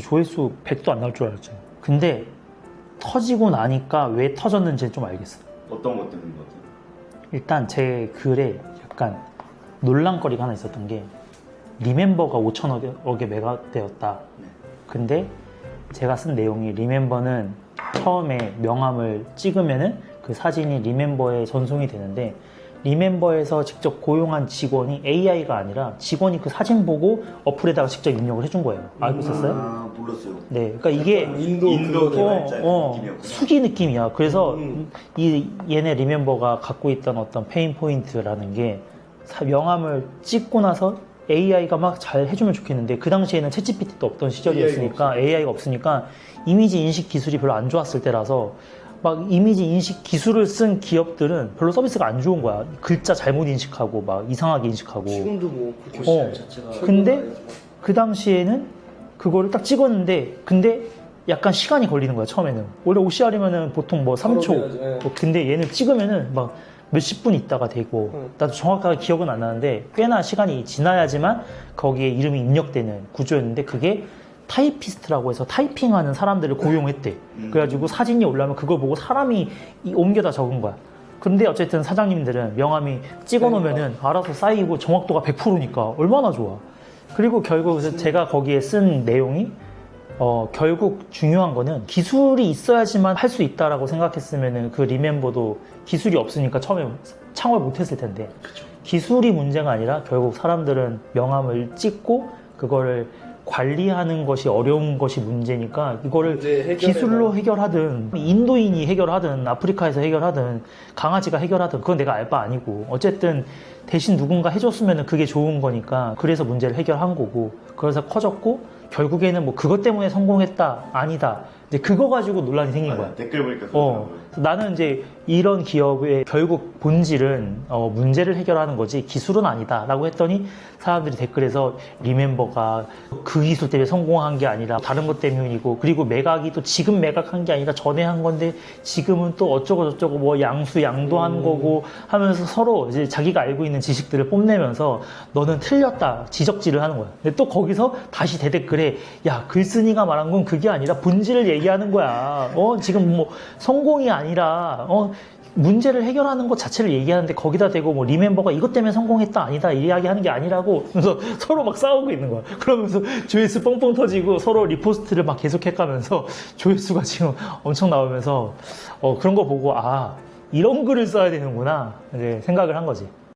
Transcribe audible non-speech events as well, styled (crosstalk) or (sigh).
조회수 100도 안 나올 줄 알았죠. 근데 터지고 나니까 왜 터졌는지 좀 알겠어. 어떤 것 때문인 것 같아요? 일단 제 글에 약간 논란거리가 하나 있었던 게 리멤버가 5천억에 매각되었다. 근데 제가 쓴 내용이 리멤버는 처음에 명함을 찍으면은 그 사진이 리멤버에 전송이 되는데 리멤버에서 직접 고용한 직원이 AI가 아니라 직원이 그 사진 보고 어플에다가 직접 입력을 해준 거예요. 알고 있었어요? 아 몰랐어요. 네, 그러니까 이게 인도, 인도. 개발자 어, 느낌이었구나. 수기 느낌이야. 그래서 음. 이 얘네 리멤버가 갖고 있던 어떤 페인 포인트라는 게 사- 명함을 찍고 나서 AI가 막 잘 해주면 좋겠는데 그 당시에는 챗GPT도 없던 시절이었으니까 AI가 없으니까 이미지 인식 기술이 별로 안 좋았을 때라서 막 이미지 인식 기술을 쓴 기업들은 별로 서비스가 안 좋은 거야. 글자 잘못 인식하고 막 이상하게 인식하고. 지금도 뭐 그렇게 어. 시장 자체가 근데 그 당시에는 그거를 딱 찍었는데 근데 약간 시간이 걸리는 거야 처음에는 원래 OCR이면은 보통 뭐 3초 바로 돼야지, 예. 뭐 근데 얘는 찍으면은 막 몇십 분 있다가 되고 응. 나도 정확하게 기억은 안 나는데 꽤나 시간이 지나야지만 거기에 이름이 입력되는 구조였는데 그게 타이피스트라고 해서 타이핑하는 사람들을 고용했대. 음. 그래가지고 사진이 올라오면 그걸 보고 사람이 이- 옮겨다 적은 거야. 근데 어쨌든 사장님들은 명함이 찍어놓으면은 알아서 쌓이고 정확도가 100%니까 얼마나 좋아. 그리고 결국 그래서 제가 거기에 쓴 내용이 어, 결국 중요한 거는 기술이 있어야지만 할 수 있다라고 생각했으면은 그 리멤버도 기술이 없으니까 처음에 창업을 못했을 텐데. 기술이 문제가 아니라 결국 사람들은 명함을 찍고 그거를 관리하는 것이 어려운 것이 문제니까 이거를 문제 기술로 해결하든 인도인이 해결하든 아프리카에서 해결하든 강아지가 해결하든 그건 내가 알 바 아니고 어쨌든 대신 누군가 해줬으면 그게 좋은 거니까 그래서 문제를 해결한 거고 그래서 커졌고 결국에는 뭐 그것 때문에 성공했다 아니다 이제 그거 가지고 논란이 생긴 거야. 맞아요. 댓글 보니까 어, 그러더라고요. 그래서 나는 이제 이런 기업의 결국 본질은 어, 문제를 해결하는 거지 기술은 아니다라고 했더니 사람들이 댓글에서 리멤버가 그 기술 때문에 성공한 게 아니라 다른 것 때문이고 그리고 매각이 또 지금 매각한 게 아니라 전에 한 건데 지금은 또 어쩌고 저쩌고 뭐 양수 양도한 거고 하면서 서로 이제 자기가 알고 있는 지식들을 뽐내면서 너는 틀렸다 지적질을 하는 거야. 근데 또 거기서 다시 대댓글에 야 글쓴이가 말한 건 그게 아니라 본질을 얘기 하는 거야. 어 지금 뭐 성공이 아니라 어 문제를 해결하는 것 자체를 얘기하는데 거기다 대고 뭐 리멤버가 이것 때문에 성공했다 아니다 이 이야기하는 게 아니라고 그래서 (laughs) 서로 막 싸우고 있는 거야. 그러면서 조회수 뻥뻥 터지고 서로 리포스트를 막 계속해가면서 (laughs) 조회수가 지금 엄청 나오면서 어 그런 거 보고 아 이런 글을 써야 되는구나 이제 생각을 한 거지.